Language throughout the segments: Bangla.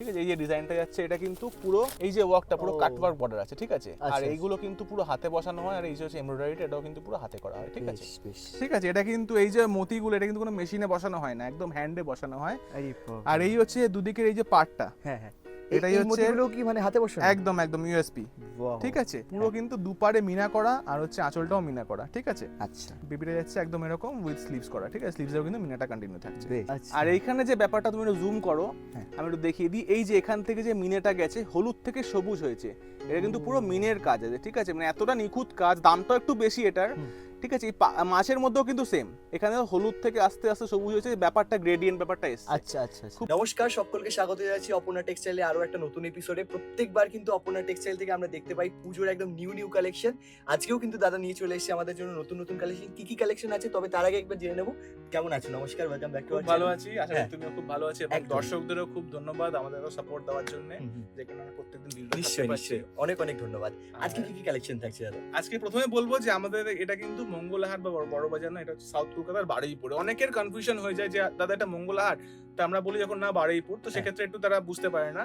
ঠিক আছে? এই যে ডিজাইনটা যাচ্ছে এটা কিন্তু পুরো এই যে ওয়ার্কটা পুরো। কাটওয়ার্ক বর্ডার আছে ঠিক আছে? আর আচ্ছা, এইগুলো কিন্তু পুরো হাতে বসানো হয় আর এই যে হচ্ছে এমব্রয়ডারিটা এটাও কিন্তু পুরো হাতে করা হয় ঠিক আছে? ঠিক আছে এটা কিন্তু এই যে মতিগুলো এটা কিন্তু কোনো মেশিনে বসানো হয় না একদম হ্যান্ডে বসানো হয়। আর এই হচ্ছে দুদিকের এই যে পার্টটা হ্যাঁ হ্যাঁ। এটাই হচ্ছে- কি মানে হাতে বসানো? একদম একদম ইউএসপি ঠিক আছে? পুরো কিন্তু দুপারে মিনা করা আর হচ্ছে আঁচলটাও মিনা করা ঠিক আছে? আচ্ছা। যাচ্ছে একদম এরকম উইথ স্লিভস করা ঠিক আছে? স্লিভসেও কিন্তু মিনাটা কন্টিনিউ থাকছে। আচ্ছা। আর এইখানে যে ব্যাপারটা তুমি জুম করো হ্যাঁ। আমি একটু দেখিয়ে দিই। এই যে এখান থেকে যে মিনেটা গেছে হলুদ থেকে সবুজ হয়েছে। এটা কিন্তু পুরো মিনের কাজ আছে ঠিক আছে? মানে এতটা নিখুঁত কাজ দামটাও একটু বেশি এটার। ঠিক আছে মাছের মধ্যেও কিন্তু সেম এখানে হলুদ থেকে আস্তে আস্তে সবুজ হয়েছে ব্যাপারটা গ্রেডিয়েন্ট ব্যাপারটা এসছে। আচ্ছা আচ্ছা আচ্ছা। নমস্কার সকলকে স্বাগত জানাচ্ছি অপর্ণা টেক্সটাইলে আরও একটা নতুন এপিসোডে প্রত্যেকবার কিন্তু অপর্ণা টেক্সটাইল থেকে আমরা দেখতে পাই পুজোর একদম নিউ নিউ কালেকশন আজকেও কিন্তু দাদা নিয়ে চলে এসেছে আমাদের জন্য নতুন নতুন কালেকশন কি কি কালেকশন আছে? তবে তার আগে একবার জেনে নেব। কেমন আছো? নমস্কার ওয়েলকাম ব্যাক টু খুব ভালো আছি আশা করি হ্যাঁ। তুমিও খুব ভালো আছো এবং দর্শকদেরও খুব ধন্যবাদ আমাদেরও সাপোর্ট দেওয়ার জন্য প্রত্যেকদিন ভিডিও নিশ্চয়ই নিশ্চয়ই। অনেক অনেক ধন্যবাদ। আজকে কি কি কালেকশন থাকছে দাদা? আজকে প্রথমে বলব যে আমাদের এটা কিন্তু মঙ্গলাহাট বা বড়- বড় বাজার না এটা হচ্ছে সাউথ কলকাতার বারুইপুরে। অনেকের কনফিউশন হয়ে যায় যে দাদা এটা মঙ্গলাহাট? তা আমরা বলি যখন না বারুইপুর তো হ্যাঁ। সেক্ষেত্রে একটু তারা বুঝতে পারে না।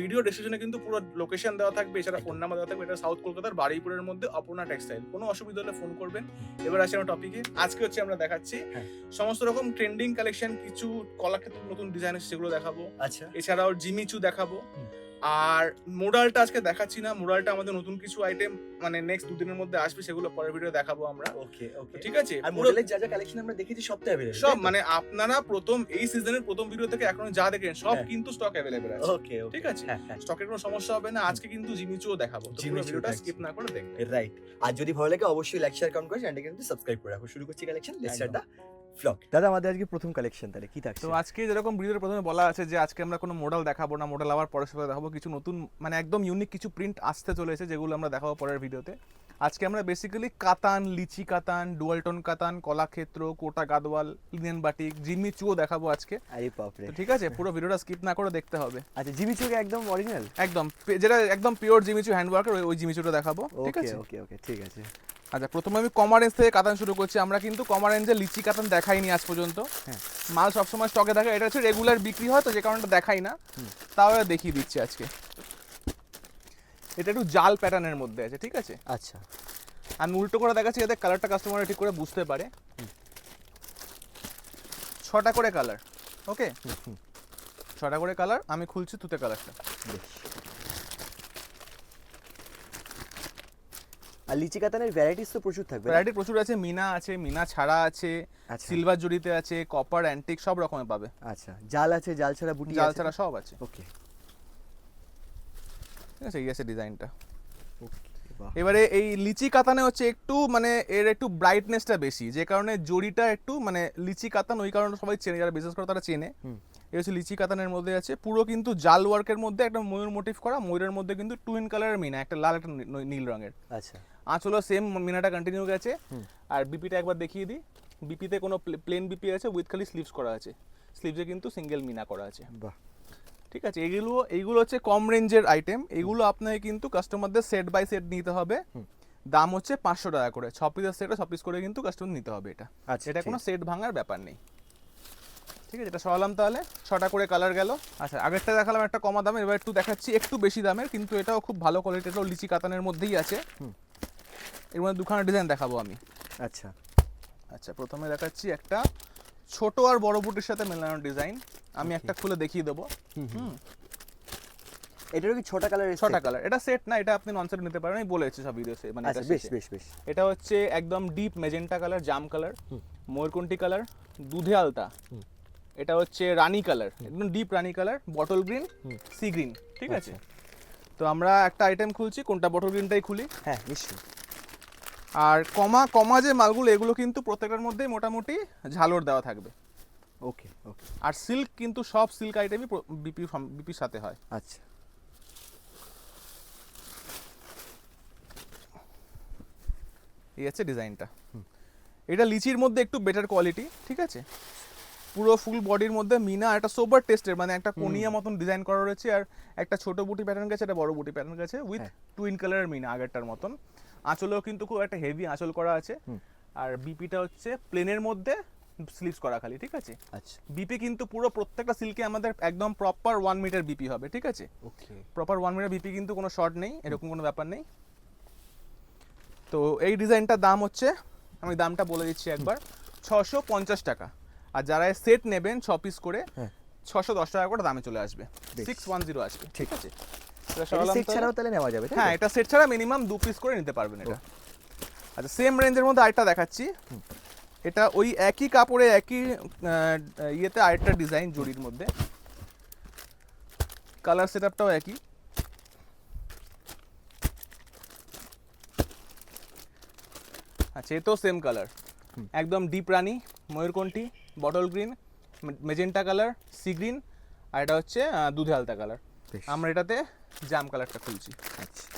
ভিডিও ডিসক্রিপশনে কিন্তু পুরো লোকেশন দেওয়া থাকবে এছাড়া ফোন নাম্বার দেওয়া থাকবে এটা সাউথ কলকাতার বারুইপুরের মধ্যে অপর্ণা টেক্সটাইল কোনো অসুবিধা হলে ফোন করবেন। এবার আসি আমার টপিকে আজকে হচ্ছে আমরা দেখাচ্ছি হ্যাঁ। সমস্ত রকম ট্রেন্ডিং কালেকশন কিছু কলাক্ষেত্র নতুন ডিজাইন সেগুলো দেখাবো। আচ্ছা। এছাড়াও জিমিচু দেখাবো। আর মোডালটা আজকে দেখাচ্ছি না। মোডালটা আমাদের নতুন কিছু আইটেম মানে নেক্সট দুদিনের মধ্যে আসবে সেগুলো পরের ভিডিও দেখাবো আমরা। ওকে ওকে ঠিক আছে? আর পুরো মডেলের যা যা কালেকশন আমরা দেখেছি সব তো? অ্যাভেলেবল সব মানে আপনারা প্রথম এই সিজনের প্রথম ভিডিও থেকে এখন যা দেখেন সব হ্যাঁ। কিন্তু স্টক অ্যাভেলেবেল আছে। ওকে ঠিক আছে? হ্যাঁ হ্যাঁ। স্টকের কোনো সমস্যা হবে না। আজকে কিন্তু জিমিচুও দেখাবো। তো পুরো ভিডিওটা স্কিপ না করে দেখবেন। রাইট আর যদি ভালো লাগে অবশ্যই লাইক শেয়ার কমেন্ট করে চ্যানেলটাকে কিন্তু সাবস্ক্রাইব করে রাখো। শুরু করছি collection let's start the vlog দাদা আমাদের আজকে প্রথম কালেকশন তাহলে কি থাকছে? তো আজকে যেরকম ভিডিওর প্রথমে বলা আছে যে আজকে আমরা কোনো মডেল দেখাবো না মডেল আবার পরের সাথে দেখাবো কিছু নতুন মানে একদম ইউনিক কিছু প্রিন্ট আসতে চলেছে যেগুলো আমরা দেখাবো পরের ভিডিওতে। আজকে আমরা বেসিক্যালি কাতান লিচি Katan dual tone Katan Kalakshetra Kota Gadwal linen batik Jimmy Choo দেখাবো আজকে। আরে বাপরে। তো ঠিক আছে পুরো ভিডিওটা স্কিপ না করে দেখতে হবে। আচ্ছা জিমি একদম অরিজিনাল একদম যেটা একদম পিওর জিমিচু হ্যান্ডওয়ার্কের ওই জিমিচুটা দেখাবো ঠিক আছে? ওকে ওকে ঠিক আছে। আচ্ছা প্রথমে আমি কমারেন্স থেকে কাতান শুরু করছি। আমরা কিন্তু কমারেন্সের লিচি কাতান দেখাইনি আজ পর্যন্ত। হ্যাঁ। মাল সবসময় স্টকে থাকে। এটা হচ্ছে রেগুলার বিক্রি হয় তো যে কারণে দেখাই না। তাও দেখিয়ে দিচ্ছি আজকে। এটা একটু জাল প্যাটার্নের মধ্যে আছে ঠিক আছে? আচ্ছা। আমি উল্টো করে দেখাচ্ছি যাতে কালারটা কাস্টমার ঠিক করে বুঝতে পারে। ছটা করে কালার ওকে ছটা করে কালার আমি খুলছি তুতে কালারটা বেশ। আর লিচি কাতানের ভ্যারাইটিস তো প্রচুর থাকবে? ভ্যারাইটি প্রচুর আছে মিনা আছে মিনা ছাড়া আছে আচ্ছা। সিলভার জড়িতে আছে কপার অ্যান্টিক সব রকমের পাবে। আচ্ছা জাল আছে জাল ছাড়া বুটি জাল ছাড়া সব আছে। ওকে ঠিক আছে এই আছে ডিজাইনটা। এবারে এই লিচি কাতানে হচ্ছে একটু মানে এর একটু ব্রাইটনেসটা বেশি যে কারণে জড়িটা একটু মানে লিচি কাতান ওই কারণে সবাই চেনে যারা বিশেষ করে তারা চেনে। এই হচ্ছে লিচি কাতানের মধ্যে আছে পুরো কিন্তু জাল ওয়ার্কের মধ্যে একটা ময়ূর মোটিভ করা ময়ূরের মধ্যে কিন্তু টুইন কালারের মিনা একটা লাল একটা নীল রঙের। আচ্ছা। আঁচলও সেম মিনাটা কন্টিনিউ গেছে। আর বিপিটা একবার দেখিয়ে দিই। বিপিতে কোনো প্লেন বিপি আছে উইথ খালি স্লিভস করা আছে। স্লিভসে কিন্তু সিঙ্গেল মিনা করা আছে। বাহ। ঠিক আছে এগুলো এইগুলো হচ্ছে কম রেঞ্জের আইটেম এগুলো আপনাকে কিন্তু কাস্টমারদের সেট বাই সেট নিতে হবে। দাম হচ্ছে পাঁচশো টাকা করে। ছ পিসের সেটে ছ পিস করে কিন্তু কাস্টমার নিতে হবে এটা। আচ্ছা এটা কোনো সেট ভাঙার ব্যাপার নেই। ঠিক আছে এটা সরালাম তাহলে। ছটা করে কালার গেল। আচ্ছা আগেরটা দেখালাম একটা কমা দামের এবার একটু দেখাচ্ছি একটু বেশি দামের কিন্তু এটাও খুব ভালো কোয়ালিটি এটাও লিচি কাতানের মধ্যেই আছে। এর মধ্যে দুখানা ডিজাইন দেখাবো আমি। আচ্ছা। আচ্ছা প্রথমে দেখাচ্ছি একটা ছোট আর বড় বুটির সাথে মেলানো ডিজাইন আমি একটা খুলে দেখিয়ে দেবো। হুম এটারও কি ছোটা কালার ছটা কালার এটা সেট না এটা আপনি নন সেট নিতে পারেন আমি বলেছি সব ভিডিওতে মানে আচ্ছা বেশ বেশ বেশ। এটা হচ্ছে একদম ডিপ মেজেন্টা কালার জাম কালার হুম। কালার দুধে আলতা। এটা হচ্ছে রানী কালার একদম ডিপ রানী colour bottle green sea green ঠিক আছে? আচ্ছা। তো আমরা একটা আইটেম খুলছি কোনটা বটল গ্রিনটাই খুলি? হ্যাঁ নিশ্চয়ই। আর কমা কমা যে মালগুলো এগুলো কিন্তু প্রত্যেকটার মধ্যেই মোটামুটি ঝালর দেওয়া থাকবে। ওকে ওকে। আর সিল্ক কিন্তু সব সিল্ক আইটেমই বিপি বিপির সাথে হয়। আচ্ছা। এই আছে ডিজাইনটা। এটা লিচির মধ্যে একটু বেটার কোয়ালিটি ঠিক আছে? পুরো ফুল বডির মধ্যে মিনা একটা সোবার টেস্টের মানে একটা কোনিয়া মতন ডিজাইন করা রয়েছে আর একটা ছোট বুটি প্যাটার্ন গেছে একটা বড় বুটি প্যাটার্ন গেছে উইথ। টুইন কালারের মিনা আগেরটার মতন। আঁচলেও কিন্তু খুব একটা হেভি আঁচল করা আছে। আর বিপিটা হচ্ছে প্লেনের মধ্যে স্লিপস করা খালি ঠিক আছে? আচ্ছা। বিপি কিন্তু পুরো প্রত্যেকটা সিল্কে আমাদের একদম প্রপার ওয়ান মিটার বিপি হবে ঠিক আছে? Okay proper one metre BP কিন্তু কোনো শর্ট নেই এরকম কোনো ব্যাপার নেই। তো এই ডিজাইনটার দাম হচ্ছে আমি দামটা বলে দিচ্ছি একবার ছশো পঞ্চাশ টাকা। আর যারা সেট নেবেন ছ পিস করে হ্যাঁ। ছশো দশ টাকা করে দামে চলে আসবে। সিক্স ওয়ান জিরো আসবে ঠিক আছে? সেট ছাড়াও তাহলে নেওয়া যাবে হ্যাঁ এটা সেট ছাড়া মিনিমাম দু পিস করে নিতে পারবেন এটা। আচ্ছা সেম রেঞ্জের মধ্যে আরেকটা দেখাচ্ছি। এটা ওই একই কাপড়ে একই ইয়েতে আরেকটা ডিজাইন জরির মধ্যে। কালার সেটআপটাও একই। আচ্ছা এটাও সেম কালার একদম ডিপ রানি ময়ূরকণ্ঠী bottle green magenta colour sea green আর এটা হচ্ছে দুধে আলতা কালার আমরা এটাতে জাম কালারটা খুলছি। আচ্ছা।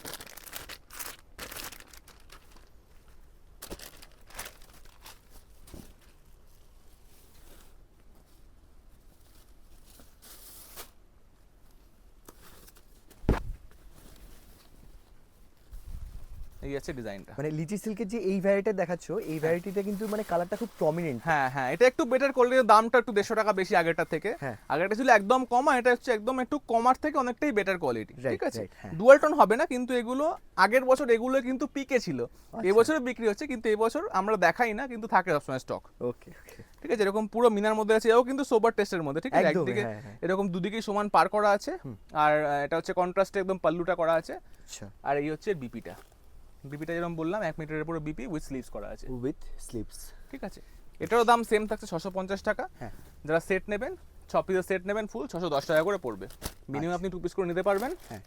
আছে ডিজাইনটা। মানে লিচি সিল্কের যে এই ভ্যারাইটি দেখাচ্ছ এই ভ্যারাইটিটা কিন্তু মানে কালারটা খুব প্রমিনেন্ট হ্যাঁ হ্যাঁ এটা একটু বেটার করলে দামটা একটু দেড়শো টাকা বেশি আগেরটা থেকে। হ্যাঁ। আগেরটা ছিল একদম কমা এটা হচ্ছে একদম একটু কমার থেকে অনেকটাই বেটার কোয়ালিটি ঠিক আছে? হ্যাঁ। ডুয়াল টোন হবে না কিন্তু এগুলো আগের বছর এগুলো কিন্তু পিকে ছিল। আচ্ছা। এবছরে বিক্রি হচ্ছে কিন্তু এবছর আমরা দেখাই না কিন্তু থাকে সবসময় স্টক ওকে ঠিক আছে? এরকম পুরো মিনার মধ্যে আছে এও কিন্তু সোবার টেস্টের মধ্যে ঠিক আছে? একদিকে হ্যাঁ, হ্যাঁ। এরকম দুদিকেই সমান পার করা আছে আর এটা হচ্ছে কন্ট্রাস্টে একদম পাল্লুটা করা আছে। আচ্ছা। আর এই হচ্ছে বিপিটা। বিপিটা যেরকম বললাম এক মিটারের পুরো বিপি উইথ স্লিভস করা আছে। উইথ স্লিপস ঠিক আছে? এটারও দাম সেম থাকছে ছশো পঞ্চাশ টাকা। হ্যাঁ। যারা সেট নেবেন ছ পিসের সেট নেবেন ফুল ছশো দশ টাকা করে পড়বে। মিনিমাম আপনি টু পিস করে নিতে পারবেন। হ্যাঁ।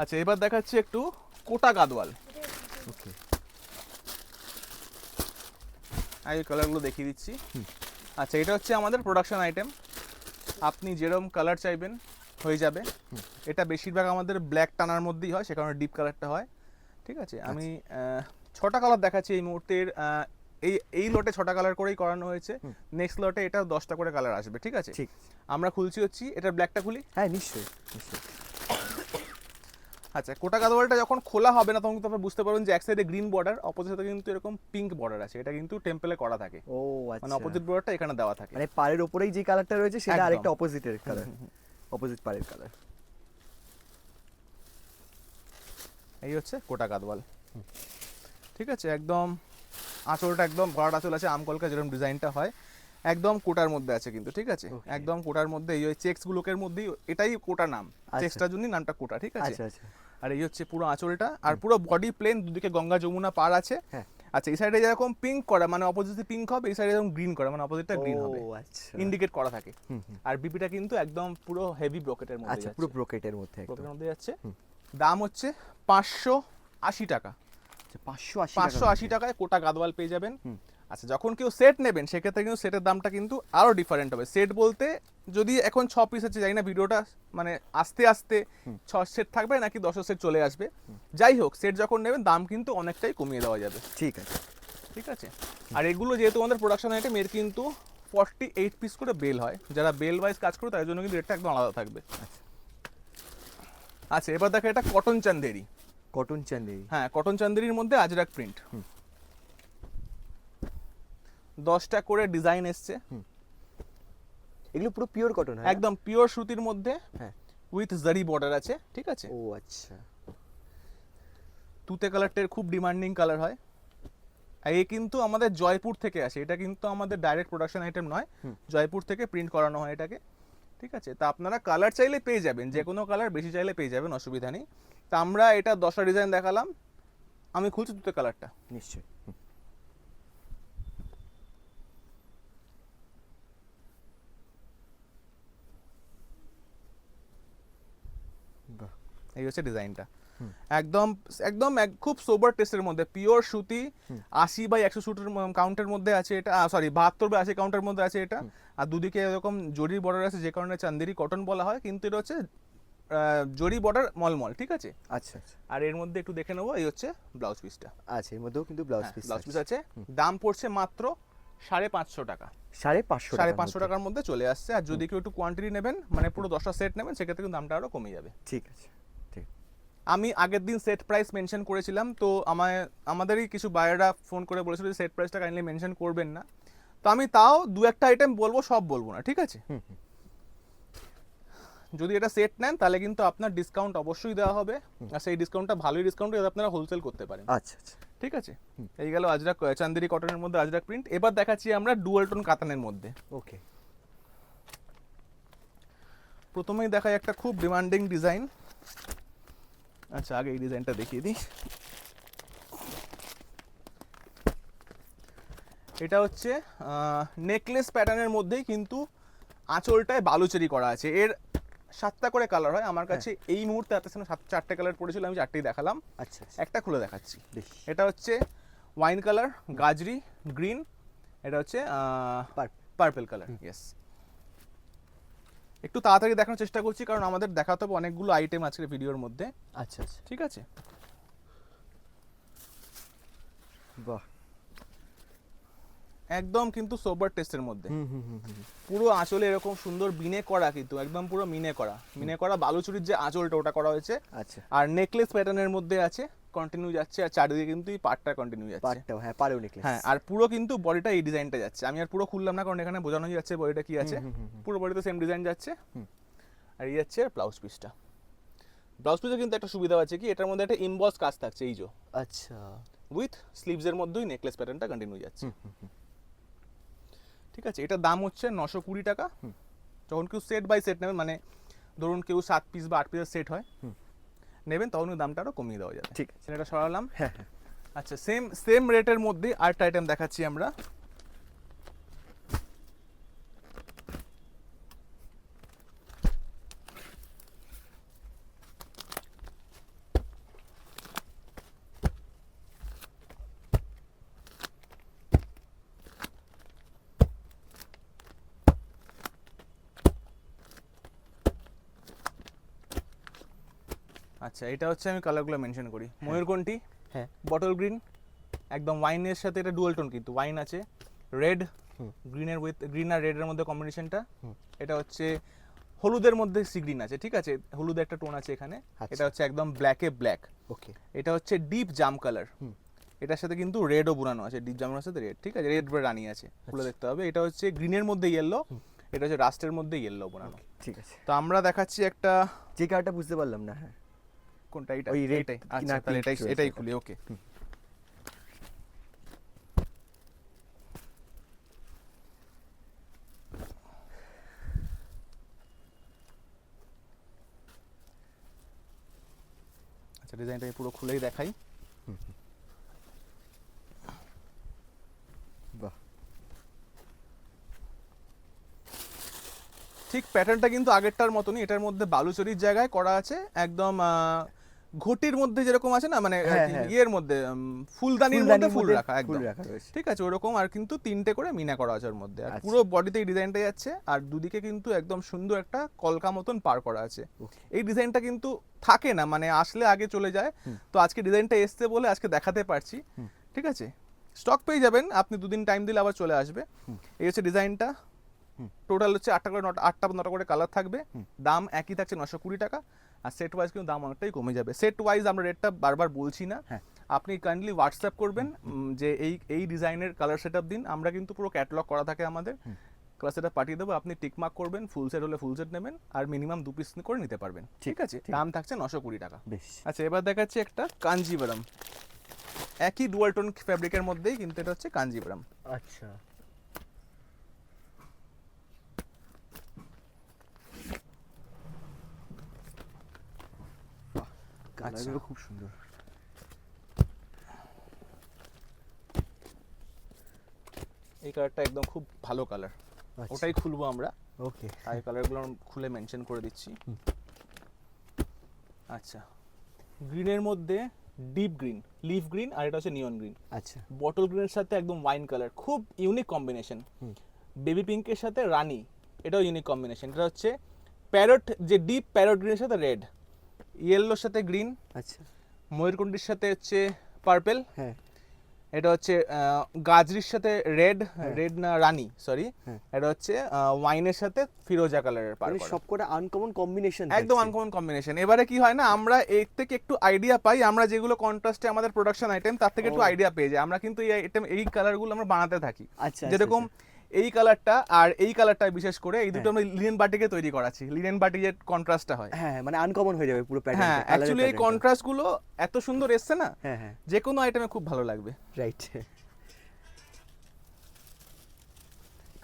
আচ্ছা এবার দেখাচ্ছি একটু কোটা গাদওয়াল। ওকে। এই কালারগুলো দেখিয়ে দিচ্ছি। আচ্ছা এটা হচ্ছে আমাদের প্রোডাকশন আইটেম আপনি যেরকম কালার চাইবেন হয়ে যাবে। এটা বেশিরভাগ আমাদের ব্ল্যাক টানার মধ্যেই হয় সে কারণে ডিপ কালারটা হয়। ঠিক আছে? আমি ছটা কালার দেখাচ্ছি এই মুহূর্তের এই এই লটে ছটা কালার করেই করানো হয়েছে। নেক্সট লটে এটা দশটা করে কালার আসবে ঠিক আছে? ঠিক। আমরা খুলছি হচ্ছি এটা ব্ল্যাকটা খুলি? হ্যাঁ নিশ্চয়ই নিশ্চয়ই। আচ্ছা কোটা গাদওয়ালটা যখন খোলা হবে না তখন কিন্তু আপনারা বুঝতে পারবেন যে এক সাইডে গ্রিন বর্ডার অপোজিটে কিন্তু এরকম পিঙ্ক বর্ডার আছে। এটা কিন্তু টেম্পলে করা থাকে। ও আচ্ছা মানে আচ্ছা। অপোজিট বর্ডারটা এখানে দেওয়া থাকে। মানে পাড়ের ওপরেই যে কালারটা রয়েছে সেটা আরেকটা অপোজিটের কালার অপোজিট পাড়ের কালার এই হচ্ছে কোটা গাদওয়াল। ঠিক আছে একদম আঁচলটা একদম ভরাট আঁচল আছে আমকলকা যেরকম ডিজাইনটা হয় একদম কোটার মধ্যে আছে কিন্তু ঠিক আছে? একদম কোটার মধ্যে এই চেক্স গুলোকের মধ্যেই এটাই কোটা নাম। আচ্ছা। চেক্সটার জন্যই নামটা কোটা ঠিক আছে? আচ্ছা আচ্ছা। আর এই হচ্ছে পুরো আঁচলটা আর পুরো বডি প্লেন দুদিকে গঙ্গা যমুনা পার আছে। হ্যাঁ। আচ্ছা এই সাইডে যেরকম পিঙ্ক করা মানে অপোজিটে পিঙ্ক হবে এই সাইডে যেরকম গ্রিন করা মানে অপোজিটটা গ্রিন হবে। ও আচ্ছা। ইন্ডিকেট করা থাকে। আর বিপিটা কিন্তু একদম পুরো হেভি ব্রকেটের মধ্যে আচ্ছা পুরো ব্রোকেটের মধ্যে একদম। ব্রকেটের মধ্যে যাচ্ছে। দাম হচ্ছে পাঁচশো আশি টাকা। আচ্ছা, পাঁচশো আশি পাঁচশো আশি টাকায় কোটা গাদওয়াল পেয়ে যাবেন। আচ্ছা যখন কেউ সেট নেবেন সেক্ষেত্রে কিন্তু সেটের দামটা কিন্তু আরও ডিফারেন্ট হবে। সেট বলতে যদি এখন ছ পিস আছে জানি না ভিডিওটা মানে আস্তে আস্তে ছ সেট থাকবে নাকি দশ সেট চলে আসবে। যাই হোক সেট যখন নেবেন দাম কিন্তু অনেকটাই কমিয়ে দেওয়া যাবে। ঠিক আছে। ঠিক আছে? আর এগুলো যেহেতু আমাদের প্রোডাকশন আইটেম এর কিন্তু ফর্টি এইট পিস করে বেল হয়। যারা বেল ওয়াইজ কাজ করে তাদের জন্য কিন্তু রেটটা একদম আলাদা থাকবে। আচ্ছা। এবার দেখো এটা কটন চান্দেরি কটন চান্দেরি হ্যাঁ কটন চান্দেরির মধ্যে আজরাক প্রিন্ট দশটা করে ডিজাইন এসছে। এগুলো পুরো পিওর কটন হয় একদম পিওর সুতির মধ্যে হ্যাঁ। উইথ জারি বর্ডার আছে ঠিক আছে? ও আচ্ছা। তুতে কালারটার খুব ডিমান্ডিং কালার হয়। আর এ কিন্তু আমাদের জয়পুর থেকে আসে এটা কিন্তু আমাদের ডাইরেক্ট প্রোডাকশন আইটেম নয়। জয়পুর থেকে প্রিন্ট করানো হয় এটাকে ঠিক আছে? তা আপনারা কালার চাইলে পেয়ে যাবেন যে কোনো কালার বেশি চাইলে পেয়ে যাবেন অসুবিধা নেই। তা আমরা এটা দশটা ডিজাইন দেখালাম। আমি খুলছি তুতে কালারটা নিশ্চয়ই হুম। বাহ এই হচ্ছে ডিজাইনটা। একদম একদম এক- খুব সোবার টেস্টের মধ্যে পিওর সুতি আশি বাই একশো সুটের কাউন্টের মধ্যে আছে এটা সরি বাহাত্তর বাই আশি কাউন্টের মধ্যে আছে এটা। আর দুদিকে এরকম জরি বর্ডার আছে যে কারণে চান্দেরি কটন বলা হয় কিন্তু এটা হচ্ছে জরি বর্ডার মলমল ঠিক আছে? আচ্ছা আচ্ছা। আর এর মধ্যে একটু দেখে নেব এই হচ্ছে ব্লাউজ পিসটা আচ্ছা এর মধ্যেও কিন্তু ব্লাউজ পিস ব্লাউজ পিস আছে। দাম পড়ছে মাত্র সাড়ে পাঁচশো টাকা। সাড়ে পাঁচশো সাড়ে পাঁচশো টাকার মধ্যে চলে আসছে আর যদি কেউ একটু কোয়ান্টিটি নেবেন মানে পুরো দশটা সেট নেবেন সেক্ষেত্রে কিন্তু দামটা আরও কমে যাবে। ঠিক আছে। আমি আগের দিন সেট প্রাইস মেনশন করেছিলাম তো আমায় আমাদেরই কিছু বায়াররা ফোন করে বলেছিল যে সেট প্রাইসটা কাইন্ডলি মেনশন করবেন না। তো আমি তাও দু একটা আইটেম বলব সব বলব না ঠিক আছে। যদি এটা সেট নেন তাহলে কিন্তু আপনার ডিসকাউন্ট অবশ্যই দেওয়া হবে। আর সেই ডিসকাউন্টটা ভালোই ডিসকাউন্ট যাতে আপনারা হোলসেল করতে পারেন। আচ্ছা আচ্ছা। ঠিক আছে? এই গেল আজরাক চান্দেরি কটনের মধ্যে আজরাক প্রিন্ট এবার দেখাচ্ছি আমরা ডুয়াল টোন কাতানের মধ্যে। ওকে। প্রথমেই দেখায় একটা খুব ডিমান্ডিং ডিজাইন আচ্ছা আগে এই ডিজাইনটা দেখিয়ে দিই। এটা হচ্ছে নেকলেস প্যাটার্নের মধ্যেই কিন্তু আঁচলটায় বালুচেরি করা আছে। এর সাতটা করে কালার হয়। আমার কাছে এই মুহূর্তে হাতে সামনে সাত চারটে কালার পড়েছিল আমি চারটেই দেখালাম। আচ্ছা আচ্ছা। একটা খুলে দেখাচ্ছি। এটা হচ্ছে ওয়াইন কালার গাজরি গ্রিন এটা হচ্ছে. পার্পল কালার ইয়েস একটু তাড়াতাড়ি দেখানোর চেষ্টা করছি কারণ আমাদের দেখাতে হবে অনেকগুলো আইটেম আজকের ভিডিওর মধ্যে। আচ্ছা আচ্ছা। ঠিক আছে? বাহ। একদম কিন্তু সোবার টেস্টের মধ্যে। হুম হুম হুম হুম। পুরো আঁচলে এরকম সুন্দর বিনে করা কিন্তু একদম পুরো মিনে করা। মিনে করা বালুচুরির যে আঁচলটা ওটা করা হয়েছে। আচ্ছা। আর নেকলেস প্যাটার্নের মধ্যে আছে। কন্টিনিউ যাচ্ছে আর চারিদিকে কিন্তু এই পাটটা কন্টিনিউ যাচ্ছে। পাড়টাও হ্যাঁ পাড়েও নেকলেস হ্যাঁ আর পুরো কিন্তু বডিটা এই ডিজাইনটা যাচ্ছে। আমি আর পুরো খুললাম না কারণ এখানে বোঝানো যাচ্ছে বডিটা কি আছে। পুরো বডিতে সেম ডিজাইন যাচ্ছে। আর এই যাচ্ছে ব্লাউজ পিসটা ব্লাউজ পিসে কিন্তু একটা সুবিধা আছে কি এটার মধ্যে একটা ইমবস কাজ থাকছে এই যে। আচ্ছা। উইথ স্লিভসের মধ্যেই নেকলেস প্যাটার্নটা কন্টিনিউ যাচ্ছে। ঠিক আছে এটার দাম হচ্ছে নশো কুড়ি টাকা। যখন কেউ সেট বাই সেট নেবেন মানে ধরুন কেউ সাত পিস বা আট পিসের সেট হয়। নেবেন তখন দামটা আরও কমিয়ে দেওয়া যাবে। ঠিক। আছে এটা সরালাম। হ্যাঁ হ্যাঁ। আচ্ছা সেম সেম রেটের মধ্যে আরেকটা আইটেম দেখাচ্ছি আমরা। আচ্ছা এটা হচ্ছে আমি কালারগুলো মেনশন করি। ময়ূরকণ্ঠী হ্যাঁ। বটল গ্রিন একদম ওয়াইনের সাথে এটা ডুয়াল টোন কিন্তু ওয়াইন আছে রেড। গ্রিনের উইথ গ্রিন আর রেডের মধ্যে কম্বিনেশনটা এটা হচ্ছে হলুদের মধ্যে সি গ্রিন আছে ঠিক আছে? হলুদ একটা টোন আছে এখানে। আচ্ছা। এটা হচ্ছে একদম ব্ল্যাকে ব্ল্যাক ওকে। এটা হচ্ছে ডিপ জাম কালার হুম। এটার সাথে কিন্তু রেডও বুনানো আছে ডিপ জামের সাথে রেড ঠিক আছে? রেড রানি আছে খুলে দেখতে হবে। এটা হচ্ছে গ্রিনের মধ্যে ইয়েলো এটা হচ্ছে রাস্টের মধ্যে ইয়েলো বোনানো। ঠিক আছে। তো আমরা দেখাচ্ছি একটা যে কার্ডটা বুঝতে পারলাম না হ্যাঁ। কোনটা এটা ওই কি আচ্ছা তাহলে এটাই এটাই খুলি ওকে আচ্ছা ডিজাইনটা পুরো খুলেই দেখাই। বাহ। ঠিক প্যাটার্নটা কিন্তু আগেরটার মতনই এটার মধ্যে বালুচরির জায়গায় করা আছে একদম ঘটির মধ্যে যেরকম আছে না মানে হ্যাঁ, হ্যাঁ। ইয়ের মধ্যে ফুলদানির মধ্যে ফুল রাখা একদম। ঠিক আছে ওরকম। আর কিন্তু তিনটে করে মিনা করা আছে ওর মধ্যে। আর আচ্ছা। পুরো বডিতে এই ডিজাইনটা যাচ্ছে আর দুদিকে কিন্তু একদম সুন্দর একটা কলকা মতন পার করা আছে। এই ডিজাইনটা কিন্তু থাকে না মানে আসলে আগে চলে যায়। তো আজকে ডিজাইনটা এসছে বলে আজকে দেখাতে পারছি। ঠিক আছে? স্টক পেয়ে যাবেন আপনি দুদিন টাইম দিলে আবার চলে আসবে। এই হচ্ছে ডিজাইনটা। টোটাল হচ্ছে আটটা করে নটা আটটা নটা করে কালার থাকবে। দাম একই থাকছে নশো কুড়ি টাকা। আর সেট ওয়াইজ কিন্তু দাম অনেকটাই কমে যাবে। সেট ওয়াইজ আমরা রেটটা বারবার বলছি না। হ্যাঁ। আপনি কাইন্ডলি হোয়াটসঅ্যাপ করবেন যে এই এই ডিজাইনের কালার সেট দিন। আমরা কিন্তু পুরো ক্যাটালগ করা থাকে আমাদের। কালার সেট পাঠিয়ে দেবো। আপনি টিকমার্ক করবেন ফুল সেট হলে ফুল সেট নেবেন আর মিনিমাম দু পিস করে নিতে পারবেন। ঠিক আছে? দাম থাকছে নশো কুড়ি টাকা। বেশ। আচ্ছা এবার দেখাচ্ছি একটা কাঞ্জিবরম। একই ডুয়াল টোন ফ্যাব্রিকের মধ্যেই কিন্তু এটা হচ্ছে কাঞ্জিবরম। আচ্ছা। কালারগুলো খুব সুন্দর। এই কালারটা একদম খুব ভালো কালার আচ্ছা। ওটাই খুলবো আমরা। ওকে। তাই কালারগুলো খুলে মেনশন করে দিচ্ছি। আচ্ছা। গ্রিনের মধ্যে ডিপ গ্রিন লিফ গ্রিন আর এটা হচ্ছে নিয়ন গ্রিন আচ্ছা। বটল গ্রিনের সাথে একদম ওয়াইন কালার খুব ইউনিক কম্বিনেশন। বেবি পিঙ্কের সাথে রানি এটাও ইউনিক কম্বিনেশন এটা হচ্ছে প্যারট যে ডিপ প্যারট গ্রিনের সাথে রেড ইয়েলোর সাথে গ্রিন আচ্ছা। ময়ূরকুণ্ডির সাথে হচ্ছে পার্পেল হ্যাঁ। এটা হচ্ছে গাজরির সাথে রেড হ্যাঁ। রেড না রানী সরি হ্যাঁ। এটা হচ্ছে ওয়াইনের সাথে ফিরোজা কালারের পার মানে সবকটা আনকমন কম্বিনেশন একদম আনকমন কম্বিনেশন এবারে কি হয় না আমরা এর থেকে একটু আইডিয়া পাই আমরা যেগুলো কন্ট্রাস্টে আমাদের প্রোডাকশন আইটেম তার থেকে একটু আইডিয়া পেয়ে যাই। আমরা কিন্তু এই আইটেম এই কালারগুলো আমরা বানাতে থাকি। আচ্ছা যেরকম এই কালারটা আর এই কালারটা বিশেষ করে এই দুটো হ্যাঁ। আমরা লিনেন বাটিকে তৈরি করাচ্ছি। লিনেন বাটি যে কন্ট্রাস্টটা হয়। হ্যাঁ মানে আনকমন হয়ে যাবে পুরো প্যাটার্ন হ্যাঁ অ্যাকচুয়ালি এই কন্ট্রাস্টগুলো এত সুন্দর এসছে না হ্যাঁ হ্যাঁ। যে কোনো আইটেমে খুব ভালো লাগবে। রাইট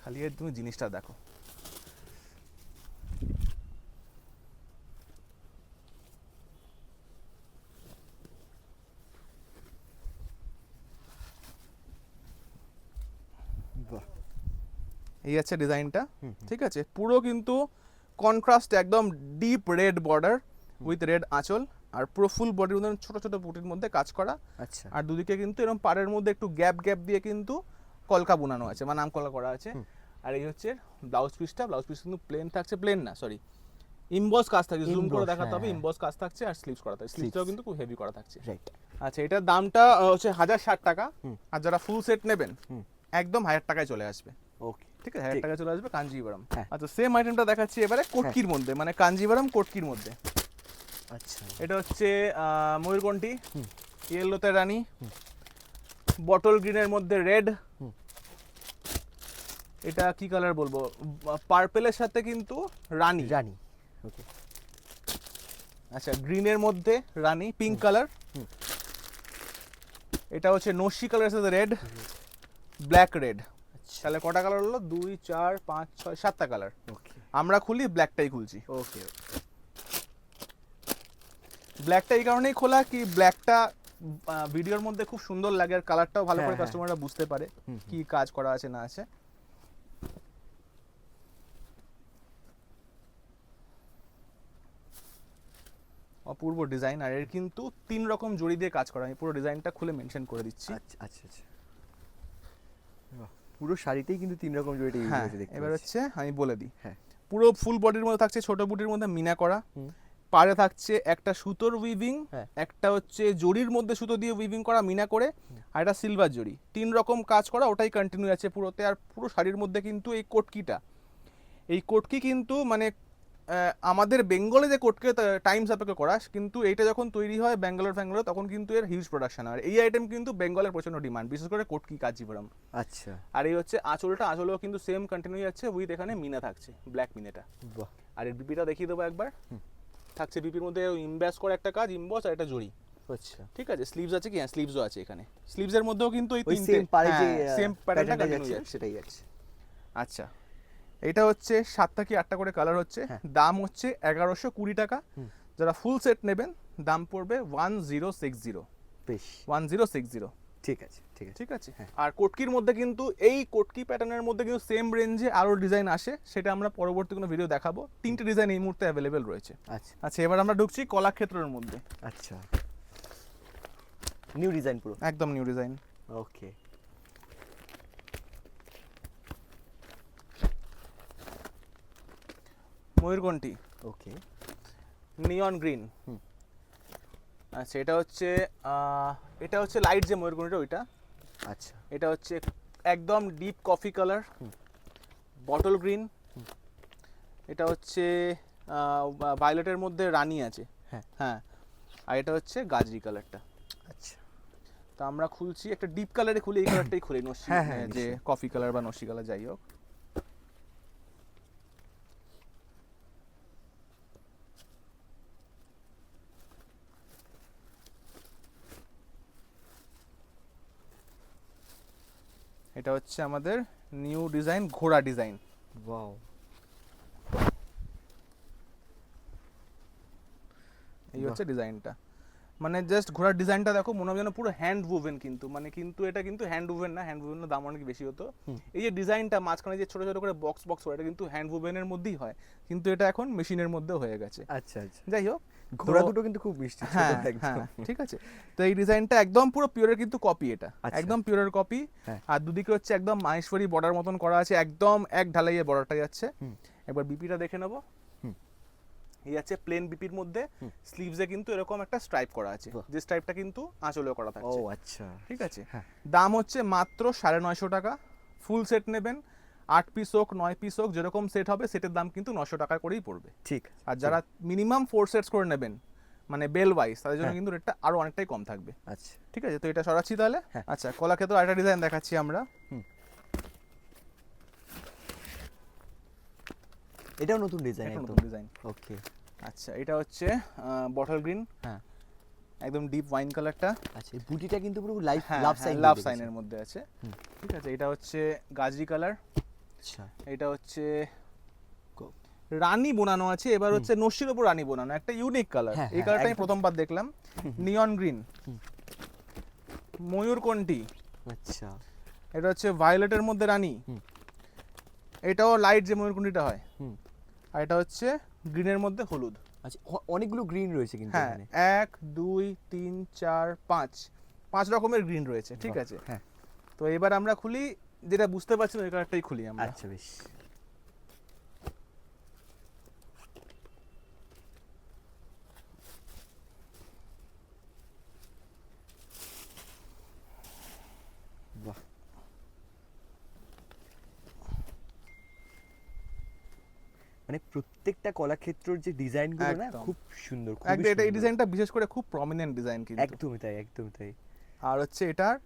খালি তুমি জিনিসটা দেখো বাহ এই আছে ডিজাইনটা ঠিক আছে? পুরো কিন্তু কন্ট্রাস্ট একদম deep red border with red আঁচল আর পুরো ফুল বডির মধ্যে ছোট ছোট পুটির মধ্যে কাজ করা। আচ্ছা। আর দুদিকে কিন্তু এরকম পাড়ের মধ্যে একটু গ্যাপ গ্যাপ দিয়ে কিন্তু কলকা বোনানো আছে মানে নাম কলকা করা আছে। আর এই হচ্ছে ব্লাউজ পিসটা ব্লাউজ পিস কিন্তু প্লেন থাকছে প্লেন না সরি ইমবস কাজ থাকছে জুম করে দেখাতে হবে হ্যাঁ, ইমবস কাজ থাকছে আর স্লিভস করা থাকছে। স্লিভসটাও কিন্তু খুব হেভি করা থাকছে। রাইট আচ্ছা এটার দামটা হচ্ছে হাজার ষাট টাকা। আর যারা ফুল সেট নেবেন। একদম হাজার টাকায় চলে আসবে। ওকে ঠিক আছে হাজার। টাকায় চলে আসবে কাঞ্জিবরম। হ্যাঁ। আচ্ছা সেম আইটেমটা দেখাচ্ছি এবারে কোটকির মধ্যে মানে কাঞ্জিবরম কোটকির মধ্যে। আচ্ছা। এটা হচ্ছে ময়ূরকণ্ঠী ইয়েলোতে রানী বটল গ্রিনের মধ্যে রেড এটা কি কালার বলব? পার্পেলের সাথে কিন্তু রানী। রানী ওকে আচ্ছা গ্রিনের মধ্যে রানী পিঙ্ক কালার এটা হচ্ছে নস্যি কালারের সাথে রেড ব্ল্যাক রেড আচ্ছা। তাহলে কটা কালার হলো? দুই চার পাঁচ ছয় সাতটা কালার। ওকে। আমরা খুলি ব্ল্যাকটাই খুলছি। ওকে ব্ল্যাকটা এই কারণেই খোলা কি ব্ল্যাকটা ভিডিওর মধ্যে খুব সুন্দর লাগে আর কালারটাও ভালো হ্যাঁ, করে হ্যাঁ। কাস্টমাররা বুঝতে পারে কি কাজ করা আছে না আছে। অপূর্ব ডিজাইন আর এর কিন্তু তিন রকম জড়ি দিয়ে কাজ করা আমি পুরো ডিজাইনটা খুলে মেনশন করে দিচ্ছি। আচ্ছা আচ্ছা আচ্ছা। পুরো শাড়িতেই কিন্তু তিন রকম জড়িটা ইউজ হ্যাঁ হয়েছে দেখতে এবার হচ্ছে আমি বলে দিই। হ্যাঁ। পুরো ফুল বডির মধ্যে থাকছে ছোট বুটির মধ্যে মিনা করা। পারে থাকছে একটা সুতোর উইভিং হ্যাঁ। একটা হচ্ছে জরির মধ্যে সুতো দিয়ে উইভিং করা মিনা করে আর একটা সিলভার জরি। তিন রকম কাজ করা ওটাই কন্টিনিউ আছে পুরোতে। আর পুরো শাড়ির মধ্যে কিন্তু এই কোটকিটা। এই কোটকি কিন্তু মানে আমাদের বেঙ্গলে যে কোটকে টাইম সাপেক্ষে করা কিন্তু এইটা যখন তৈরি হয় ব্যাঙ্গালোর ফ্যাঙ্গালোর তখন কিন্তু এর হিউজ প্রোডাকশন হয়। আর এই আইটেম কিন্তু বেঙ্গলের প্রচণ্ড ডিমান্ড বিশেষ করে কোটকি কাঞ্চিপুরম। আচ্ছা। আর এই হচ্ছে আঁচলটা আঁচলও কিন্তু সেম কন্টিনিউ যাচ্ছে উইথ এখানে মিনা থাকছে ব্ল্যাক মিনাটা। বাহ। আর এর বিপিটা দেখিয়ে দেবো একবার। থাকছে বিপির মধ্যে ইমব্যাস করে একটা কাজ ইমবস আর একটা জড়ি। আচ্ছা। ঠিক আছে? স্লিভস আছে কি? হ্যাঁ স্লিভসও আছে এখানে। স্লিভসের মধ্যেও কিন্তু এই তিনটে সেম পারে সেম প্যাটার্নটা সেটাই যাচ্ছে। আচ্ছা। এটা হচ্ছে সাতটা কি আটটা করে কালার হচ্ছে। হ্যাঁ। দাম হচ্ছে এগারোশো কুড়ি টাকা। যারা ফুল সেট নেবেন দাম পড়বে ওয়ান জিরো সিক্স জিরো বেশ। ওয়ান জিরো সিক্স জিরো ঠিক আছে ঠিক আছে। ঠিক আছে? হ্যাঁ। আর কোটকির মধ্যে কিন্তু এই কোটকি প্যাটার্নের মধ্যে কিন্তু সেম রেঞ্জে আরও ডিজাইন আসে সেটা আমরা পরবর্তী কোনো ভিডিও দেখাবো। তিনটে ডিজাইন এই মুহূর্তে অ্যাভেলেবেল রয়েছে। আচ্ছা। আচ্ছা এবার আমরা ঢুকছি কলাক্ষেত্রের মধ্যে। আচ্ছা। নিউ ডিজাইন পুরো? একদম নিউ ডিজাইন ওকে ময়ূরকণ্ঠী ওকে নিয়ন গ্রিন হুম। আচ্ছা এটা হচ্ছে এটা হচ্ছে লাইট যে ময়ূরকণ্ঠীটা ওইটা? আচ্ছা। এটা হচ্ছে একদম ডিপ কফি কালার হুম। বটল গ্রিন এটা হচ্ছে ভায়োলেটের মধ্যে রানি আছে। হ্যাঁ। হ্যাঁ। আর এটা হচ্ছে গাজরি কালারটা আচ্ছা। তো আমরা খুলছি একটা ডিপ কালারে খুলি এই কালারটাই খুলি নসি হ্যাঁ, হ্যাঁ, যে কফি কালার বা নসি কালার যাই হোক। এটা হচ্ছে আমাদের নিউ ডিজাইন ঘোড়া ডিজাইন। ওয়াও। এই হচ্ছে ডিজাইনটা। মানে জাস্ট ঘোড়ার ডিজাইনটা দেখো মনে হয় যেন পুরো হ্যান্ড উভেন কিন্তু। মানে কিন্তু এটা কিন্তু হ্যান্ড উভেন না হ্যান্ড উভেনের দাম অনেক বেশি হতো। এই যে ডিজাইনটা মাঝখানে যে ছোট ছোট করে বক্স বক্স হয় এটা কিন্তু হ্যান্ড উভেনের মধ্যেই হয়। কিন্তু এটা এখন মেশিনের মধ্যে হয়ে গেছে। আচ্ছা আচ্ছা। যাই হোক ঘোড়া দুটো কিন্তু খুব মিষ্টি হ্যাঁ হ্যাঁ ঠিক আছে। তো এই ডিজাইনটা একদম পুরো পিওরের কিন্তু কপি এটা। আচ্ছা। একদম পিওরের কপি হ্যাঁ। আর দুদিকে হচ্ছে একদম মাহেশ্বরী বর্ডার মতন করা আছে একদম এক ঢালাইয়ের বর্ডারটা যাচ্ছে। একবার বিপিটা দেখে নেব। এই আছে প্লেন বিপির মধ্যে স্লিভসে কিন্তু এরকম একটা স্ট্রাইপ করা আছে। যে স্ট্রাইপটা কিন্তু আঁচলেও করা ও আচ্ছা। ঠিক আছে? হ্যাঁ। দাম হচ্ছে মাত্র সাড়ে নয়শো টাকা। ফুল সেট নেবেন। আট পিস হোক নয় পিস হোক যেরকম সেট হবে সেটের দাম কিন্তু নশো টাকা করেই পড়বে। ঠিক আর যারা মিনিমাম ফোর সেটস করে নেবেন মানে বেল ওয়াইজ তাদের জন্য হ্যাঁ। কিন্তু রেটটা আরও অনেকটাই কম থাকবে। আচ্ছা। ঠিক আছে তো এটা সরাচ্ছি তাহলে? হ্যাঁ। আচ্ছা কলা ক্ষেত্রে আরেকটা ডিজাইন দেখাচ্ছি আমরা। এটাও নতুন ডিজাইন একদম। নতুন ডিজাইন ওকে আচ্ছা এটা হচ্ছে বটল গ্রিন হ্যাঁ। একদম ডিপ ওয়াইন কালারটা আচ্ছা বুটিটা কিন্তু পুরো লাইফ লাভ সাইন লাভ সাইনের মধ্যে আছে। ঠিক আছে এটা হচ্ছে গাজরি কালার আচ্ছা। এটা হচ্ছে রানী বোনানো আছে এবার হচ্ছে নস্যির উপর রানী বোনানো একটা ইউনিক কালার হ্যাঁ, এই হ্যাঁ, কালারটা আমি প্রথমবার দেখলাম। নিয়ন গ্রিন ময়ূর কোনটি? আচ্ছা। এটা হচ্ছে ভায়োলেটের মধ্যে রানী। এটাও লাইট যে ময়ূরকুণ্ডিটা হয়। হুম। আর এটা হচ্ছে গ্রিনের মধ্যে হলুদ। আচ্ছা অনেকগুলো গ্রিন রয়েছে কিন্তু হ্যাঁ এক দুই তিন চার পাঁচ। পাঁচ রকমের গ্রিন রয়েছে ঠিক আছে? হ্যাঁ। তো এবার আমরা খুলি যেটা বুঝতে পারছি না ওই কালারটাই খুলি আমরা। আচ্ছা বেশ। মানে প্রত্যেকটা কলাক্ষেত্রর যে ডিজাইনগুলো না খুব সুন্দর একদম এটা এই ডিজাইনটা বিশেষ করে খুব প্রমিনেন্ট ডিজাইন কিন্তু। একদমই তাই একদমই তাই। আর হচ্ছে এটার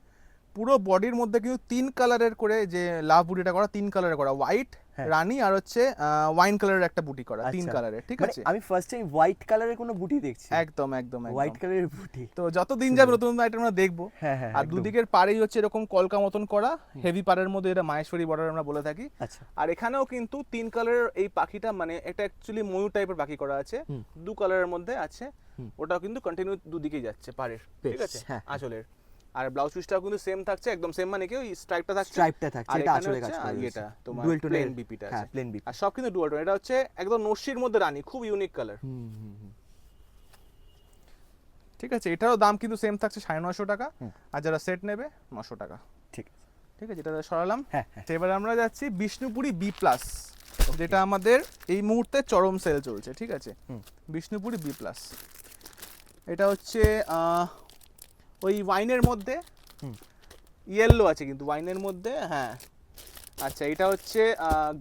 পুরো বডির মধ্যে কিন্তু তিন কালারের করে যে লাভ বুটিটা করা তিন কালারের করা। হোয়াইট হ্যাঁ। রানী আর হচ্ছে ওয়াইন কালারের একটা বুটি করা তিন আচ্ছা। কালারের ঠিক মানে আছে? আমি ফার্স্ট টাইম হোয়াইট কালারের কোনো বুটি দেখছি? একদম একদম হোয়াইট কালারের বুটি তো যত দিন যাবে নতুন আইটেম আমরা দেখব। হ্যাঁ হ্যাঁ আর দুদিকের পাড়েই হচ্ছে এরকম কলকা মতন করা হেভি পাড়ের মধ্যে এটা মাহেশ্বরী বর্ডার আমরা বলে থাকি। আচ্ছা। আর এখানেও কিন্তু তিন কালারের এই পাখিটা মানে এটা অ্যাকচুয়ালি ময়ূর টাইপের পাখি করা আছে। দু কালারের মধ্যে আছে। ওটাও কিন্তু কন্টিনিউ দুদিকেই যাচ্ছে পাড়ের ঠিক আছে? হ্যাঁ। আঁচলের। আর ব্লাউজ পিসটাও কিন্তু সেম থাকছে একদম সেম মানে কি ওই স্ট্রাইপটা থাকছে? স্ট্রাইপটা থাকছে এটা আসলে কাজ করে ইয়েটা তোমার ডুয়েল প্লেন বিপিটা হ্যাঁ প্লেন বিপি আর সব কিন্তু ডুয়াল টোন এটা হচ্ছে একদম নস্যির মধ্যে রানী খুব ইউনিক কালার হুম ঠিক আছে এটারও দাম কিন্তু সেম থাকছে সাড়ে নশো টাকা। আর যারা সেট নেবে নশো টাকা। ঠিক আছে। ঠিক আছে এটা সরালাম। হ্যাঁ হ্যাঁ। তো এবার আমরা যাচ্ছি বিষ্ণুপুরি বি প্লাস যেটা আমাদের এই মুহূর্তে চরম সেল চলছে ঠিক আছে। বিষ্ণুপুরি বি প্লাস এটা হচ্ছে আহ, ওই ওয়াইনের মধ্যে ইয়েলো আছে কিন্তু ওয়াইনের মধ্যে হ্যাঁ। আচ্ছা এটা হচ্ছে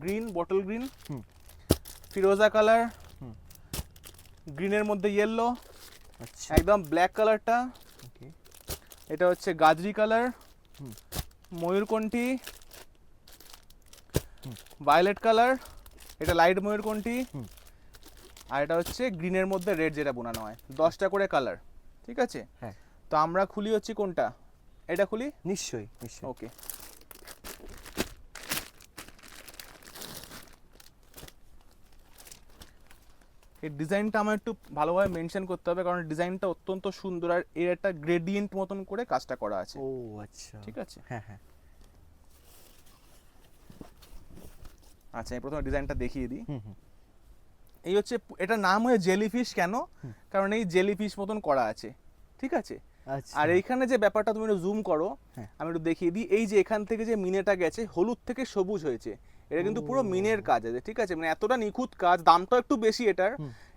গ্রিন বটল গ্রিন ফিরোজা কালার। গ্রিনের মধ্যে ইয়েলো আচ্ছা। একদম ব্ল্যাক কালারটা। এটা হচ্ছে গাজরি কালার। ময়ূরকণ্ঠী ভায়োলেট কালার। এটা লাইট ময়ূরকণ্ঠী। আর এটা হচ্ছে গ্রিনের মধ্যে রেড যেটা বোনানো হয়। দশটা করে কালার। ঠিক আছে? হ্যাঁ। তো আমরা খুলি হচ্ছে কোনটা? এটা খুলি? নিশ্চয়ই নিশ্চয়ই। ওকে। এই ডিজাইনটা আমার একটু ভালোভাবে মেনশন করতে হবে কারণ ডিজাইনটা অত্যন্ত সুন্দর আর এর একটা গ্রেডিয়েন্ট মতন করে কাজটা করা আছে। ও আচ্ছা। ঠিক আছে? হ্যাঁ হ্যাঁ। আচ্ছা আমি প্রথমে ডিজাইনটা দেখিয়ে দিই। এই হচ্ছে এটা নাম হয়ে জেলিফিশ কেন? কারণ এই জেলিফিশ মতন করা আছে। ঠিক আছে? আর এইখানে যে ব্যাপারটা তুমি জুম করো হ্যাঁ। আমি একটু দেখিয়ে দিই। এই যে এখান থেকে যে মিনেটা গেছে হলুদ থেকে সবুজ হয়েছে। এটা কিন্তু পুরো মিনের কাজ আছে ঠিক আছে? মানে এতটা নিখুঁত কাজ দামটাও একটু বেশি এটার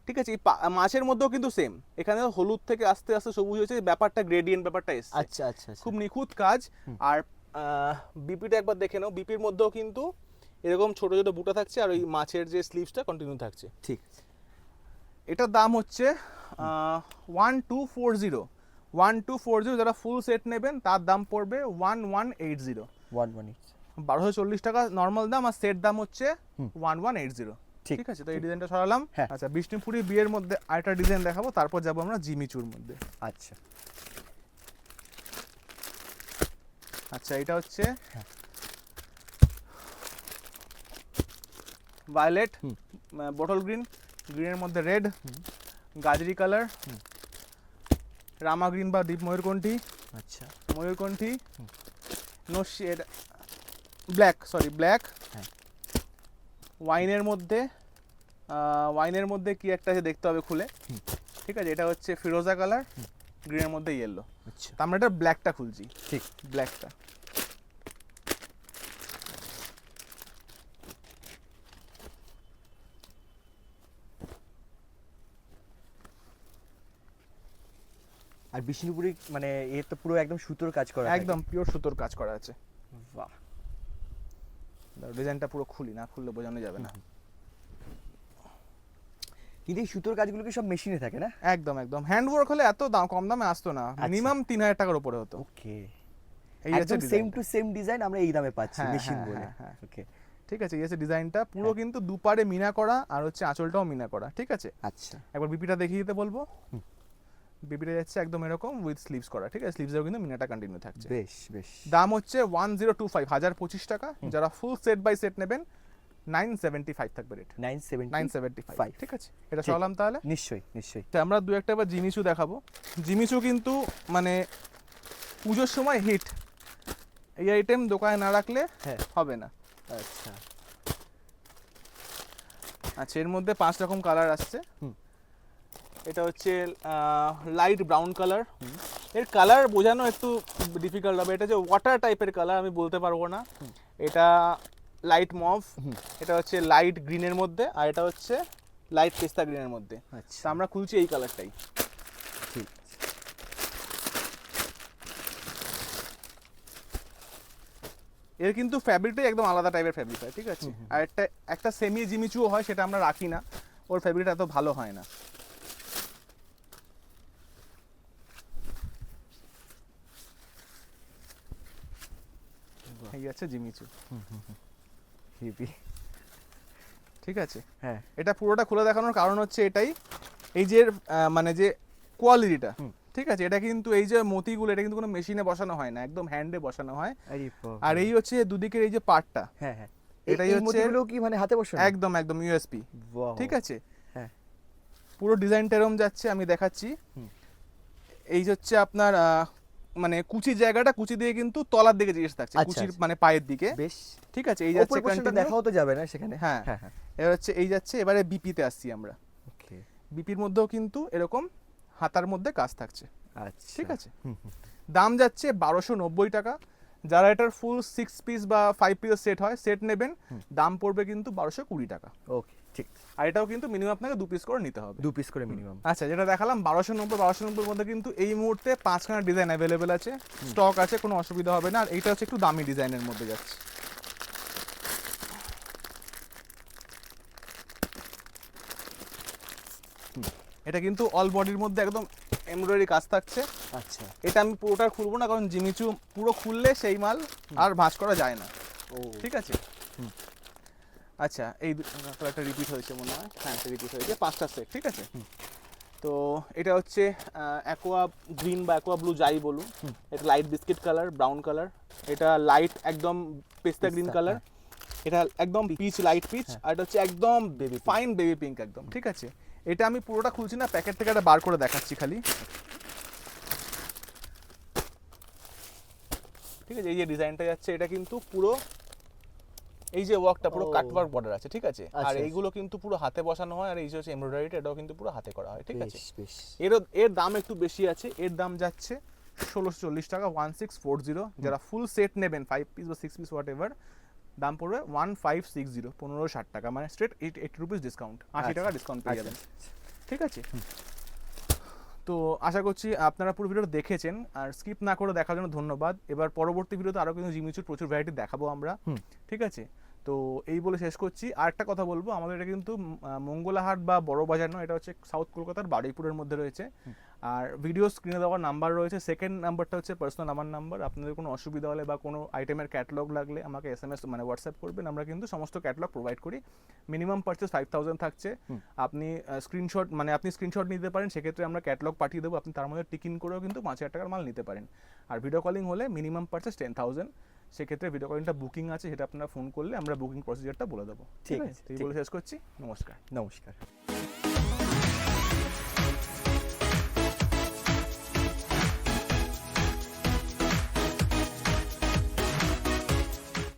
ঠিক আছে? মাছের মধ্যেও কিন্তু সেম এখানে হলুদ থেকে আস্তে আস্তে সবুজ হয়েছে ব্যাপারটা গ্রেডিয়েন্ট ব্যাপারটা এসছে। আচ্ছা আচ্ছা আচ্ছা। খুব নিখুঁত কাজ। আর বিপিটা একবার দেখে নাও। বিপির মধ্যেও কিন্তু এরকম ছোট ছোট বুটা থাকছে আর ওই মাছের যে স্লিভসটা কন্টিনিউ থাকছে। ঠিক। এটার দাম হচ্ছে one two four zero one two four zero যারা ফুল সেট নেবেন তার দাম পড়বে one one eight zero one one eight বারোশো চল্লিশ টাকা নর্মাল দাম আর সেট দাম হচ্ছে ওয়ান ওয়ান এইট জিরো ঠিক, আছে? তো এই ডিজাইনটা সরালাম। হ্যাঁ। আচ্ছা বিষ্ণুপুরি বিয়ের মধ্যে আরেকটা ডিজাইন দেখাবো তারপর যাব আমরা জিমিচুর মধ্যে। আচ্ছা। আচ্ছা এটা হচ্ছে। ভায়োলেট। বটল গ্রিন গ্রিনের মধ্যে রেড গাজরি কালার হুম। রামা গ্রিন বা দ্বীপ ময়ূরকণ্ঠি। আচ্ছা। ময়ূরকণ্ঠি নসি নস্যি এটা ব্ল্যাক সরি ব্ল্যাক। হ্যাঁ। ওয়াইনের মধ্যে ওয়াইনের মধ্যে কি একটা আছে দেখতে হবে খুলে। ঠিক আছে এটা হচ্ছে ফিরোজা কালার। গ্রিনের মধ্যে ইয়েলো আচ্ছা। তা আমরা এটা ব্ল্যাকটা খুলছি। ঠিক। ব্ল্যাকটা। আর বিষ্ণুপুরি মানে এ তো পুরো একদম সুতোর কাজ করা একদম পিওর সুতোর কাজ করা আছে। বাহ। ডিজাইনটা পুরো খুলি না খুললে বোঝানো যাবে না। কিন্তু এই সুতোর কাজগুলো কি সব মেশিনে থাকে না? একদম একদম। হ্যান্ড ওয়ার্ক হলে এত দাম কম দামে আসতো না। আচ্ছা। মিনিমাম তিন হাজার টাকার উপরে হতো। ওকে। এই হচ্ছে সেম টু সেম ডিজাইন আমরা এই দামে পাচ্ছি হ্যাঁ, মেশিন হ্যাঁ, বলে। হ্যাঁ, হ্যাঁ। ওকে। ঠিক আছে এই ডিজাইনটা পুরো হ্যাঁ। কিন্তু দুপারে মিনা করা আর হচ্ছে আঁচলটাও মিনা করা ঠিক আছে? আচ্ছা। একবার বিপিটা দেখিয়ে দিতে বলব। বিপিটা যাচ্ছে একদম এরকম উইথ স্লিভস করা ঠিক আছে? স্লিভসেও কিন্তু মিনাটা কন্টিনিউ থাকছে। বেশ বেশ। দাম হচ্ছে ওয়ান জিরো টু ফাইভ হাজার পঁচিশ টাকা। যারা ফুল সেট বাই সেট নেবেন নাইন সেভেন্টি ফাইভ থাকবে rate nine seven nine seventy five ঠিক আছে? এটা। চলাম তাহলে? নিশ্চয়ই নিশ্চয়ই। তো আমরা দু একটা এবার জিমিচু দেখাবো। জিমিচু কিন্তু মানে পুজোর সময় হিট এই আইটেম দোকানে না রাখলে হ্যাঁ। হবে না। আচ্ছা। আচ্ছা এর মধ্যে পাঁচ রকম কালার আসছে। হুম। এটা হচ্ছে লাইট ব্রাউন কালারের কালার বোঝানো একটু ডিফিকাল্ট হবে। এটা যে ওয়াটার টাইপের কালার আমি বলতে পারব না। এটা লাইট মভ এটা হচ্ছে লাইট গ্রিনের মধ্যে আর এটা হচ্ছে লাইট পেস্তা গ্রিনের মধ্যে। আচ্ছা। আমরা খুলছি এই কালারটাই ঠিক এর কিন্তু ফ্যাব্রিকটাই একদম আলাদা টাইপের ফ্যাব্রিক হয় ঠিক আছে? আর একটা একটা সেমি জিমিচুও হয় সেটা আমরা রাখি না। ওর ফ্যাব্রিকটা এত ভালো হয় না। এই আছে জিমিচু হিপি ঠিক আছে? হ্যাঁ। এটা পুরোটা খুলে দেখানোর কারণ হচ্ছে এটাই। এই যে মানে যে কোয়ালিটিটা ঠিক আছে? এটা কিন্তু এই যে মতিগুলো এটা কিন্তু কোনো মেশিনে বসানো হয় না একদম হ্যান্ডে বসানো হয়। আর এই হচ্ছে দুদিকের এই যে পার্টটা হ্যাঁ হ্যাঁ। এটাই হচ্ছে- কি মানে হাতে বসে একদম একদম ইউএসপি ঠিক আছে? হ্যাঁ। পুরো ডিজাইনটা এরকম যাচ্ছে আমি দেখাচ্ছি। এই যে হচ্ছে আপনার মানে কুচি জায়গাটা কুচি দিয়ে কিন্তু তলার দিকে জিনিস থাকছে আচ্ছা, কুচির আচ্ছা। মানে পায়ের দিকে। বেশ। ঠিক আছে এই যাচ্ছে দেখাও তো যাবে না সেখানে। হ্যাঁ। হ্যাঁ হ্যাঁ। এবার হচ্ছে এই যাচ্ছে এবারে বিপিতে আসছি আমরা। ওকে বিপির মধ্যেও কিন্তু এরকম হাতার মধ্যে কাজ থাকছে। আচ্ছা। ঠিক আছে। দাম যাচ্ছে বারোশো নব্বই টাকা। যারা এটার ফুল সিক্স পিস বা ফাইভ পিস সেট হয় সেট নেবেন দাম পড়বে কিন্তু বারোশো কুড়ি টাকা। ওকে ঠিক। আর এটাও কিন্তু মিনিমাম আপনাকে দু পিস করে নিতে হবে। দু পিস করে মিনিমাম আচ্ছা যেটা দেখালাম বারোশো নব্বই বারোশো নব্বইয়ের মধ্যে কিন্তু এই মুহূর্তে পাঁচখানা ডিজাইন অ্যাভেলেবেল আছে। স্টক আছে কোনো অসুবিধা হবে না। আর এইটা হচ্ছে একটু দামি ডিজাইনের মধ্যে যাচ্ছে। এটা কিন্তু অল বডির মধ্যে একদম এমব্রয়ডারি কাজ থাকছে। আচ্ছা। এটা আমি পুরোটা খুলবো না কারণ জিমিচু পুরো খুললে সেই মাল আর ভাঁজ করা যায় না। ও। ঠিক আছে? আচ্ছা এই একটা রিপিট হয়েছে মনে হয়। হ্যাঁ রিপিট হয়েছে। পাঁচটা সেট ঠিক আছে? তো এটা হচ্ছে অ্যাকোয়া গ্রিন বা অ্যাকোয়া ব্লু যাই বলুন। এটা light biscuit colour brown colour এটা লাইট একদম পেস্তা গ্রিন কালার এটা একদম পিচ লাইট পিচ আর এটা হচ্ছে একদম বেবি ফাইন বেবি পিঙ্ক একদম ঠিক আছে? এটা আমি পুরোটা খুলছি না প্যাকেট থেকে একটা বার করে দেখাচ্ছি খালি। ঠিক আছে? এই যে ডিজাইনটা যাচ্ছে এটা কিন্তু পুরো এই যে ওয়ার্কটা পুরো ও। কাট ওয়ার্ক বর্ডার আছে ঠিক আছে? আর আচ্ছা, এইগুলো কিন্তু পুরো হাতে বসানো হয় আর এই যে হচ্ছে এমব্রয়ডারিটা এটাও কিন্তু পুরো হাতে করা হয় ঠিক আছে? বেশ এর দাম একটু বেশি আছে এর দাম যাচ্ছে ষোলোশো চল্লিশ টাকা ওয়ান সিক্স ফোর জিরো যারা ফুল সেট নেবেন ফাইভ পিস বা সিক্স পিস হোয়াট এভার দাম পড়বে ওয়ান ফাইভ সিক্স জিরো পনেরো ষাট টাকা। মানে straight eight eight rupees discount আশি আচ্ছা, টাকা ডিসকাউন্ট পেয়ে আচ্ছা, যাবেন ঠিক আছে? তো আশা করছি আপনারা পুরো ভিডিওটা দেখেছেন আর স্কিপ না করে দেখার জন্য ধন্যবাদ। এবার পরবর্তী ভিডিওতে আরও কিন্তু জিমিচুর প্রচুর ভ্যারাইটি দেখাবো আমরা ঠিক আছে? তো এই বলে শেষ করছি। আর একটা কথা বলব আমাদের এটা কিন্তু মঙ্গলাহাট বা বড় বাজার নয় এটা হচ্ছে সাউথ কলকাতার বারুইপুরের মধ্যে রয়েছে। আর ভিডিও স্ক্রিনে দেওয়ার নাম্বার রয়েছে। সেকেন্ড নাম্বারটা হচ্ছে পার্সোনাল আমার নাম্বার আপনাদের কোনো অসুবিধা হলে বা কোনো আইটেমের ক্যাটালগ লাগলে আমাকে এস এম এস মানে হোয়াটসঅ্যাপ করবেন। আমরা কিন্তু সমস্ত ক্যাটালগ প্রোভাইড করি। মিনিমাম পারচেস ফাইভ থাউজেন্ড থাকছে। আপনি স্ক্রিনশট মানে আপনি স্ক্রিনশট নিতে পারেন। সেক্ষেত্রে আমরা ক্যাটালগ পাঠিয়ে দেবো। আপনি তার মধ্যে টিকিন করেও কিন্তু পাঁচ হাজার টাকার মাল নিতে পারেন। আর ভিডিও কলিং হলে মিনিমাম পারচেস টেন থাউজেন্ড সেক্ষেত্রে ভিডিও কলিংটা বুকিং আছে সেটা আপনারা ফোন করলে আমরা বুকিং প্রসিজারটা বলে দেবো। ঠিক আছে, এই বলে শেষ করছি। নমস্কার। নমস্কার।